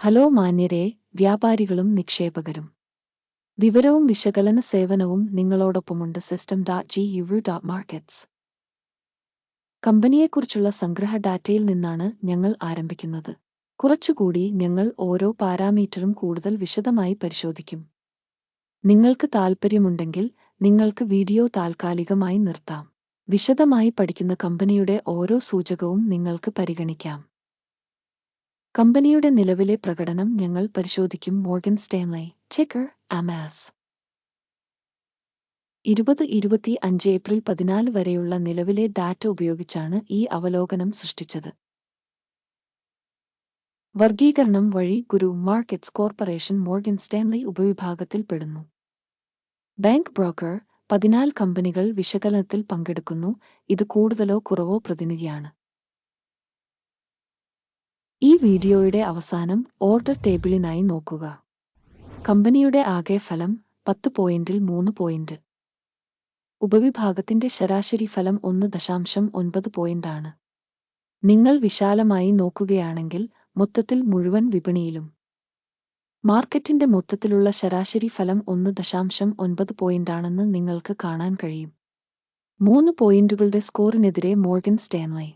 Hello മാന്യരെ വ്യാപാരികളും നിക്ഷേപകരും. വിവരവും വിശകലന സേവനവും നിങ്ങളോടൊപ്പമുണ്ട് system data G U dot markets കമ്പനിയെക്കുറിച്ചുള്ള സംഗ്രഹ ഡാറ്റയിൽ നിന്നാണ് ഞങ്ങൾ ആരംഭിക്കുന്നത്. കുറച്ചുകൂടി ഞങ്ങൾ ഓരോ പാരാമീറ്ററും കൂടുതൽ വിശദമായി പരിശോധിക്കും. നിങ്ങൾക്ക് താൽപ്പര്യമുണ്ടെങ്കിൽ നിങ്ങൾക്ക് വീഡിയോ താൽക്കാലികമായി നിർത്താം. വിശദമായി പഠിക്കുന്ന കമ്പനിയുടെ ഓരോ സൂചകവും നിങ്ങൾക്ക് പരിഗണിക്കാം. കമ്പനിയുടെ നിലവിലെ പ്രകടനം ഞങ്ങൾ പരിശോധിക്കും. മോർഗൻ സ്റ്റാൻലി ടിക്കർ അമാസ് ഇരുപത് ഇരുപത്തി അഞ്ച് ഏപ്രിൽ പതിനാല് വരെയുള്ള നിലവിലെ ഡാറ്റ ഉപയോഗിച്ചാണ് ഈ അവലോകനം സൃഷ്ടിച്ചത്. വർഗീകരണം വഴി Guru markets corporation Morgan Stanley ഉപവിഭാഗത്തിൽ പെടുന്നു ബാങ്ക് ബ്രോക്കർ പതിനാല് കമ്പനികൾ വിശകലനത്തിൽ പങ്കെടുക്കുന്നു. ഇത് കൂടുതലോ കുറവോ പ്രതിനിധിയാണ്. ഈ വീഡിയോയുടെ അവസാനം ഓർഡർ ടേബിളിനായി നോക്കുക. കമ്പനിയുടെ ആകെ ഫലം പത്ത് പോയിന്റിൽ മൂന്ന് പോയിന്റ് ഉപവിഭാഗത്തിന്റെ ശരാശരി ഫലം ഒന്ന് ദശാംശം ഒൻപത് പോയിന്റാണ് നിങ്ങൾ വിശാലമായി നോക്കുകയാണെങ്കിൽ മൊത്തത്തിൽ മുഴുവൻ വിപണിയിലും. മാർക്കറ്റിന്റെ മൊത്തത്തിലുള്ള ശരാശരി ഫലം ഒന്ന് ദശാംശം ഒൻപത് പോയിന്റാണെന്ന് നിങ്ങൾക്ക് കാണാൻ കഴിയും. മൂന്ന് പോയിന്റുകളുടെ സ്കോറിനെതിരെ മോർഗൻ സ്റ്റേൻലി.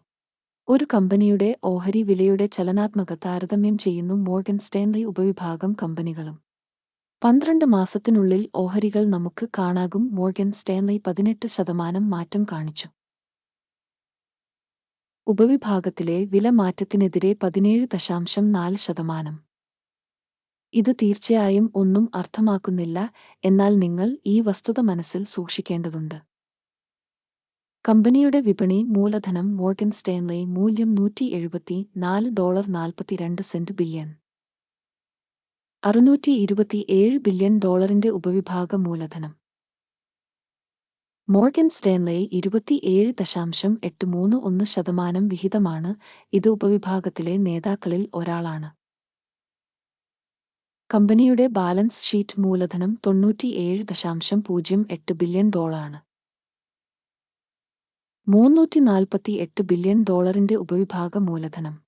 ഒരു കമ്പനിയുടെ ഓഹരി വിലയുടെ ചലനാത്മക താരതമ്യം ചെയ്യുന്നു മോർഗൻ സ്റ്റേൻലി ഉപവിഭാഗം കമ്പനികളും. പന്ത്രണ്ട് മാസത്തിനുള്ളിൽ ഓഹരികൾ നമുക്ക് കാണാകും മോർഗൻ സ്റ്റേൻലി പതിനെട്ട് ശതമാനം മാറ്റം കാണിച്ചു. ഉപവിഭാഗത്തിലെ വില മാറ്റത്തിനെതിരെ പതിനേഴ് ദശാംശം നാല് ശതമാനം. ഇത് തീർച്ചയായും ഒന്നും അർത്ഥമാക്കുന്നില്ല എന്നാൽ നിങ്ങൾ ഈ വസ്തുത മനസ്സിൽ സൂക്ഷിക്കേണ്ടതുണ്ട്. കമ്പനിയുടെ വിപണി മൂലധനം മോർഗൻ സ്റ്റേൻലി മൂല്യം നൂറ്റി എഴുപത്തി നാല് ഡോളർ നാൽപ്പത്തിരണ്ട് സെന്റ് ബില്യൺ. അറുന്നൂറ്റി ഇരുപത്തി ഏഴ് ബില്യൺ ഡോളറിന്റെ ഉപവിഭാഗ മൂലധനം. മോർഗൻ സ്റ്റേൻലി ഇരുപത്തിയേഴ് ദശാംശം എട്ട് മൂന്ന് ഒന്ന് ശതമാനം വിഹിതമാണ്. ഇത് ഉപവിഭാഗത്തിലെ നേതാക്കളിൽ ഒരാളാണ്. കമ്പനിയുടെ ബാലൻസ് ഷീറ്റ് മൂലധനം തൊണ്ണൂറ്റിയേഴ് ദശാംശം പൂജ്യം എട്ട് ബില്യൺ ഡോളറാണ്. മൂന്നൂറ്റി നാൽപ്പത്തി എട്ട് ബില്യൺ ഡോളറിന്റെ ഉപവിഭാഗ മൂലധനം.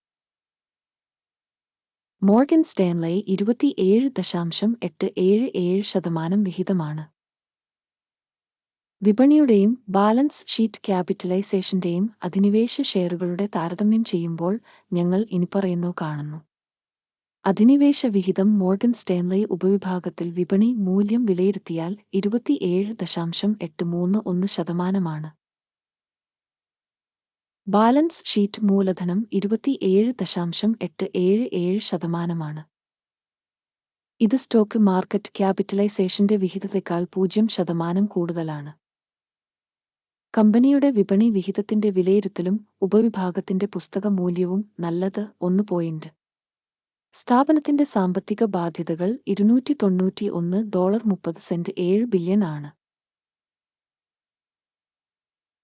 മോർഗൻ സ്റ്റേൻലി ഇരുപത്തിയേഴ് ദശാംശം എട്ട് ഏഴ് ഏഴ് ശതമാനം വിഹിതമാണ്. വിപണിയുടെയും ബാലൻസ് ഷീറ്റ് ക്യാപിറ്റലൈസേഷന്റെയും അധിനിവേശ ഷെയറുകളുടെ താരതമ്യം ചെയ്യുമ്പോൾ ഞങ്ങൾ ഇനിപ്പറയുന്നു കാണുന്നു. അധിനിവേശ വിഹിതം മോർഗൻ സ്റ്റേൻലി ഉപവിഭാഗത്തിൽ വിപണി മൂല്യം വിലയിരുത്തിയാൽ ഇരുപത്തിയേഴ് ദശാംശം എട്ട് മൂന്ന് ഒന്ന് ശതമാനമാണ്. ബാലൻസ് ഷീറ്റ് മൂലധനം ഇരുപത്തിയേഴ് ദശാംശം എട്ട് ഏഴ് ഏഴ് ശതമാനമാണ്. ഇത് സ്റ്റോക്ക് മാർക്കറ്റ് ക്യാപിറ്റലൈസേഷന്റെ വിഹിതത്തെക്കാൾ പൂജ്യം ശതമാനം കൂടുതലാണ്. കമ്പനിയുടെ വിപണി വിഹിതത്തിന്റെ വിലയിരുത്തലും ഉപവിഭാഗത്തിന്റെ പുസ്തക മൂല്യവും നല്ലത് ഒന്ന് പോയിന്റ്. സ്ഥാപനത്തിന്റെ സാമ്പത്തിക ബാധ്യതകൾ ഇരുന്നൂറ്റി തൊണ്ണൂറ്റി ഒന്ന് ഡോളർ മുപ്പത് സെന്റ് ഏഴ് ബില്യൺ ആണ്.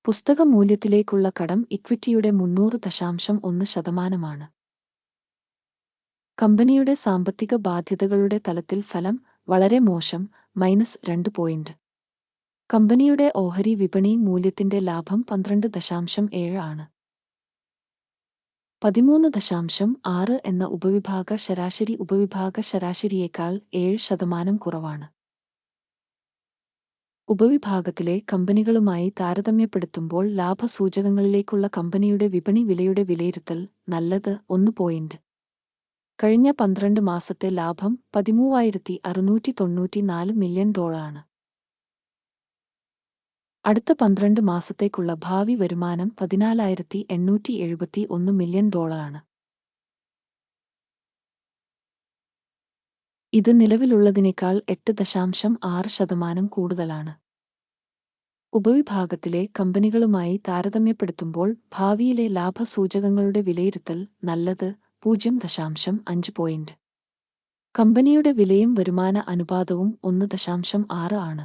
പുസ്തക മൂല്യത്തിലേക്കുള്ള കടം ഇക്വിറ്റിയുടെ മുന്നൂറ് ദശാംശം ഒന്ന് ശതമാനമാണ്. കമ്പനിയുടെ സാമ്പത്തിക ബാധ്യതകളുടെ തലത്തിൽ ഫലം വളരെ മോശം മൈനസ് രണ്ട് പോയിന്റ്. കമ്പനിയുടെ ഓഹരി വിപണി മൂല്യത്തിന്റെ ലാഭം പന്ത്രണ്ട് ദശാംശം ഏഴ് ആണ്. പതിമൂന്ന് ദശാംശം ആറ് എന്ന ഉപവിഭാഗ ശരാശരി ഉപവിഭാഗ ശരാശരിയേക്കാൾ ഏഴ് ശതമാനം കുറവാണ്. ഉപവിഭാഗത്തിലെ കമ്പനികളുമായി താരതമ്യപ്പെടുത്തുമ്പോൾ ലാഭസൂചകങ്ങളിലേക്കുള്ള കമ്പനിയുടെ വിപണി വിലയുടെ വിലയിരുത്തൽ നല്ലത് ഒന്ന് പോയിന്റ് കഴിഞ്ഞ പന്ത്രണ്ട് മാസത്തെ ലാഭം പതിമൂവായിരത്തി അറുന്നൂറ്റി തൊണ്ണൂറ്റി നാല് മില്യൺ ഡോളറാണ് അടുത്ത പന്ത്രണ്ട് മാസത്തേക്കുള്ള ഭാവി വരുമാനം പതിനാലായിരത്തി എണ്ണൂറ്റി എഴുപത്തി ഒന്ന് മില്യൺ ഡോളറാണ് ഇത് നിലവിലുള്ളതിനേക്കാൾ എട്ട് ദശാംശം ആറ് ശതമാനം കൂടുതലാണ്. ഉപവിഭാഗത്തിലെ കമ്പനികളുമായി താരതമ്യപ്പെടുത്തുമ്പോൾ ഭാവിയിലെ ലാഭസൂചകങ്ങളുടെ വിലയിരുത്തൽ നല്ലത് പൂജ്യം ദശാംശം അഞ്ച് പോയിന്റ് കമ്പനിയുടെ വിലയും വരുമാന അനുപാതവും ഒന്ന് ദശാംശം ആറ് ആണ്.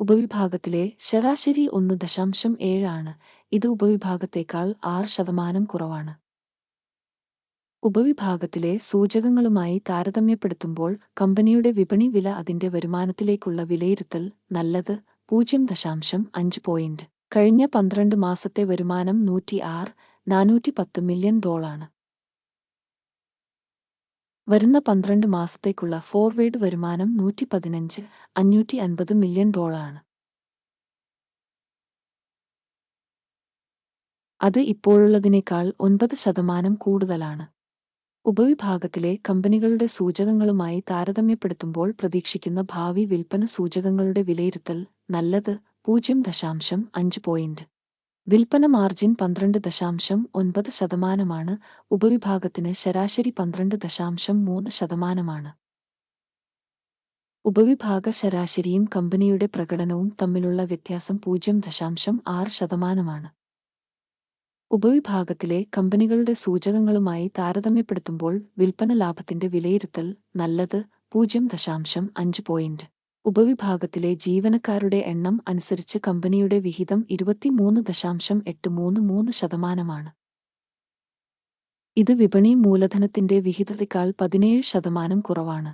ഉപവിഭാഗത്തിലെ ശരാശരി ഒന്ന് ദശാംശം ഏഴ് ആണ്. ഇത് ഉപവിഭാഗത്തേക്കാൾ ആറ് ശതമാനം കുറവാണ്. ഉപവിഭാഗത്തിലെ സൂചകങ്ങളുമായി താരതമ്യപ്പെടുത്തുമ്പോൾ കമ്പനിയുടെ വിപണി വില അതിന്റെ വരുമാനത്തിലേക്കുള്ള വിലയിരുത്തൽ നല്ലത് പൂജ്യം ദശാംശം അഞ്ച് പോയിന്റ് കഴിഞ്ഞ പന്ത്രണ്ട് മാസത്തെ വരുമാനം നൂറ്റി ആറ് നാനൂറ്റി പത്ത് മില്യൺ ഡോളാണ് വരുന്ന പന്ത്രണ്ട് മാസത്തേക്കുള്ള ഫോർവേഡ് വരുമാനം നൂറ്റി പതിനഞ്ച് അഞ്ഞൂറ്റി അൻപത് മില്യൺ ഡോളാണ് അത് ഇപ്പോഴുള്ളതിനേക്കാൾ ഒൻപത് ശതമാനം കൂടുതലാണ്. ഉപവിഭാഗത്തിലെ കമ്പനികളുടെ സൂചകങ്ങളുമായി താരതമ്യപ്പെടുത്തുമ്പോൾ പ്രതീക്ഷിക്കുന്ന ഭാവി വിൽപ്പന സൂചകങ്ങളുടെ വിലയിരുത്തൽ നല്ലത് പൂജ്യം ദശാംശം അഞ്ച് പോയിന്റ് വിൽപ്പന മാർജിൻ പന്ത്രണ്ട് ദശാംശം ഒൻപത് ശതമാനമാണ് ഉപവിഭാഗത്തിന് ശരാശരി പന്ത്രണ്ട് ദശാംശം മൂന്ന് ശതമാനമാണ്. ഉപവിഭാഗ ശരാശരിയും കമ്പനിയുടെ പ്രകടനവും തമ്മിലുള്ള വ്യത്യാസം പൂജ്യം ദശാംശം ആറ് ശതമാനമാണ്. ഉപവിഭാഗത്തിലെ കമ്പനികളുടെ സൂചകങ്ങളുമായി താരതമ്യപ്പെടുത്തുമ്പോൾ വിൽപ്പന ലാഭത്തിന്റെ വിലയിരുത്തൽ നല്ലത് പൂജ്യം ദശാംശം അഞ്ച് പോയിന്റ് ഉപവിഭാഗത്തിലെ ജീവനക്കാരുടെ എണ്ണം അനുസരിച്ച് കമ്പനിയുടെ വിഹിതം ഇരുപത്തിമൂന്ന് ദശാംശം എട്ട് മൂന്ന് മൂന്ന് ശതമാനമാണ്. ഇത് വിപണി മൂലധനത്തിന്റെ വിഹിതത്തേക്കാൾ പതിനേഴ് ശതമാനം കുറവാണ്.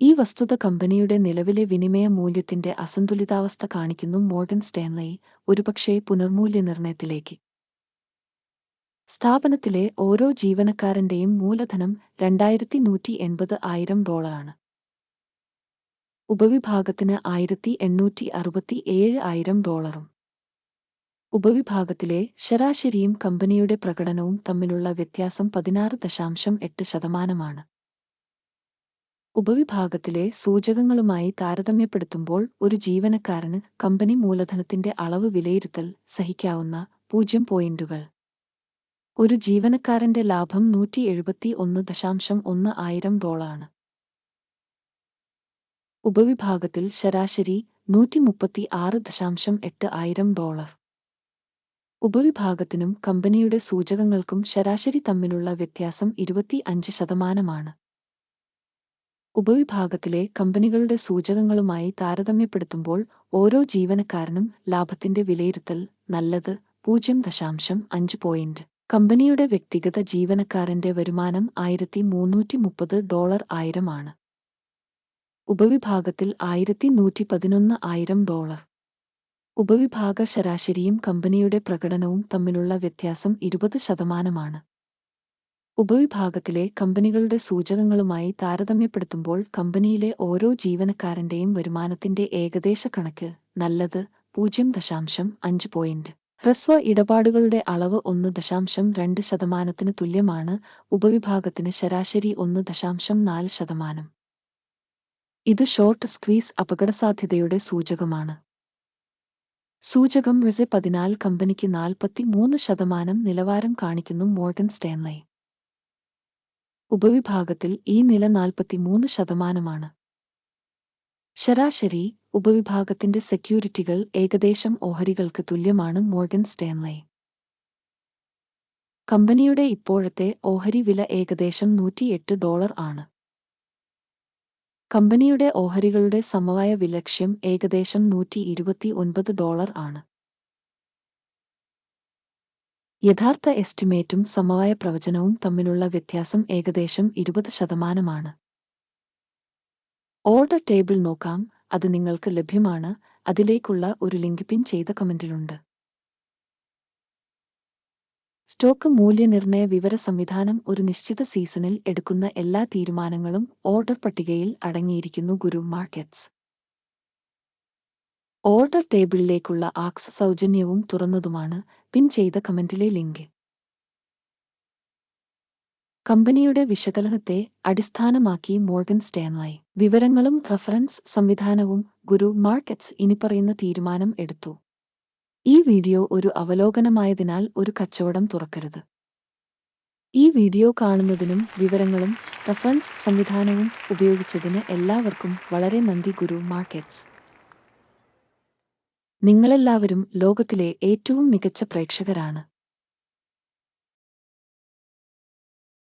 ഈ വസ്തുത കമ്പനിയുടെ നിലവിലെ വിനിമയ മൂല്യത്തിന്റെ അസന്തുലിതാവസ്ഥ കാണിക്കുന്നു മോർഗൻ സ്റ്റേൻലി ഒരുപക്ഷേ പുനർമൂല്യനിർണയത്തിലേക്ക് സ്ഥാപനത്തിലെ ഓരോ ജീവനക്കാരന്റെയും മൂലധനം രണ്ടായിരത്തി നൂറ്റി എൺപത് ആയിരം ഡോളറാണ്. ഉപവിഭാഗത്തിന് ആയിരത്തി എണ്ണൂറ്റി അറുപത്തി ഏഴ് ആയിരം ഡോളറും. ഉപവിഭാഗത്തിലെ ശരാശരിയും കമ്പനിയുടെ പ്രകടനവും തമ്മിലുള്ള വ്യത്യാസം പതിനാറ് ദശാംശം എട്ട് ശതമാനമാണ്. ഉപവിഭാഗത്തിലെ സൂചകങ്ങളുമായി താരതമ്യപ്പെടുത്തുമ്പോൾ ഒരു ജീവനക്കാരന് കമ്പനി മൂലധനത്തിന്റെ അളവ് വിലയിരുത്തൽ സഹിക്കാവുന്ന പൂജ്യം പോയിന്റുകൾ. ഒരു ജീവനക്കാരന്റെ ലാഭം നൂറ്റി എഴുപത്തി ഒന്ന് ദശാംശം ഒന്ന് ആയിരം ഡോളാണ് ഉപവിഭാഗത്തിൽ ശരാശരി നൂറ്റി മുപ്പത്തി ആറ് ദശാംശം എട്ട് ആയിരം ഡോളർ. ഉപവിഭാഗത്തിനും കമ്പനിയുടെ സൂചകങ്ങൾക്കും ശരാശരി തമ്മിലുള്ള വ്യത്യാസം ഇരുപത്തി അഞ്ച് ശതമാനമാണ്. ഉപവിഭാഗത്തിലെ കമ്പനികളുടെ സൂചകങ്ങളുമായി താരതമ്യപ്പെടുത്തുമ്പോൾ ഓരോ ജീവനക്കാരനും ലാഭത്തിന്റെ വിലയിരുത്തൽ നല്ലത് പൂജ്യം ദശാംശം അഞ്ച് പോയിന്റ്. കമ്പനിയുടെ വ്യക്തിഗത ജീവനക്കാരന്റെ വരുമാനം ആയിരത്തി മുന്നൂറ്റി മുപ്പത് ഡോളർ ആയിരമാണ് ഉപവിഭാഗത്തിൽ ആയിരത്തി നൂറ്റി പതിനൊന്ന് ആയിരം ഡോളർ. ഉപവിഭാഗ ശരാശരിയും കമ്പനിയുടെ പ്രകടനവും തമ്മിലുള്ള വ്യത്യാസം ഇരുപത് ശതമാനമാണ് ഉപവിഭാഗത്തിലെ കമ്പനികളുടെ സൂചകങ്ങളുമായി താരതമ്യപ്പെടുത്തുമ്പോൾ കമ്പനിയിലെ ഓരോ ജീവനക്കാരന്റെയും വരുമാനത്തിന്റെ ഏകദേശ കണക്ക് നല്ലത് പൂജ്യം ദശാംശം അഞ്ച് പോയിന്റ്. ഹ്രസ്വ ഇടപാടുകളുടെ അളവ് ഒന്ന് ദശാംശം രണ്ട് ശതമാനത്തിന് തുല്യമാണ്. ഉപവിഭാഗത്തിന് ശരാശരി ഒന്ന് ദശാംശം നാല് ശതമാനം. ഇത് ഷോർട്ട് സ്ക്വീസ് അപകടസാധ്യതയുടെ സൂചകമാണ്. സൂചകം റിസെ പതിനാല് കമ്പനിക്ക് നാൽപ്പത്തി മൂന്ന് ശതമാനം നിലവാരം കാണിക്കുന്നു മോർഗൻ സ്റ്റേൻലൈ. ഉപവിഭാഗത്തിൽ ഈ നില നാൽപ്പത്തിമൂന്ന് ശതമാനമാണ്. ശരാശരി ഉപവിഭാഗത്തിന്റെ സെക്യൂരിറ്റികൾ ഏകദേശം ഓഹരികൾക്ക് തുല്യമാണ് മോർഗൻ സ്റ്റേൻലൈ. കമ്പനിയുടെ ഇപ്പോഴത്തെ ഓഹരി വില ഏകദേശം നൂറ്റിയെട്ട് ഡോളർ ആണ്. കമ്പനിയുടെ ഓഹരികളുടെ സമവായ വിലക്ഷ്യം ഏകദേശം നൂറ്റി ഇരുപത്തി ഒൻപത് ഡോളർ ആണ്. യഥാർത്ഥ എസ്റ്റിമേറ്റും സമവായ പ്രവചനവും തമ്മിലുള്ള വ്യത്യാസം ഏകദേശം ഇരുപത് ശതമാനമാണ്. ഓർഡർ ടേബിൾ നോക്കാം. അത് നിങ്ങൾക്ക് ലഭ്യമാണ്. അതിലേക്കുള്ള ഒരു ലിങ്ക് പിൻ ചെയ്ത കമന്റിലുണ്ട് സ്റ്റോക്ക് മൂല്യനിർണയ വിവര സംവിധാനം ഒരു നിശ്ചിത സീസണിൽ എടുക്കുന്ന എല്ലാ തീരുമാനങ്ങളും ഓർഡർ പട്ടികയിൽ അടങ്ങിയിരിക്കുന്നു ഗുരു മാർക്കറ്റ്സ് ഓർഡർ ടേബിളിലേക്കുള്ള ആക്സസ് സൗജന്യവും തുറന്നതുമാണ്. പിൻ ചെയ്ത കമന്റിലെ ലിങ്ക് കമ്പനിയുടെ വിശകലനത്തെ അടിസ്ഥാനമാക്കി മോർഗൻ സ്റ്റേൻലായി വിവരങ്ങളും റഫറൻസ് സംവിധാനവും ഗുരു മാർക്കറ്റ്സ് ഇനിപ്പറയുന്ന തീരുമാനം എടുത്തു. ഈ വീഡിയോ ഒരു അവലോകനമായതിനാൽ ഒരു കച്ചവടം തുറക്കരുത്. ഈ വീഡിയോ കാണുന്നതിനും വിവരങ്ങളും റഫറൻസ് സംവിധാനവും ഉപയോഗിച്ചതിന് എല്ലാവർക്കും വളരെ നന്ദി ഗുരു മാർക്കറ്റ്സ്. നിങ്ങളെല്ലാവരും ലോകത്തിലെ ഏറ്റവും മികച്ച പ്രേക്ഷകരാണ്.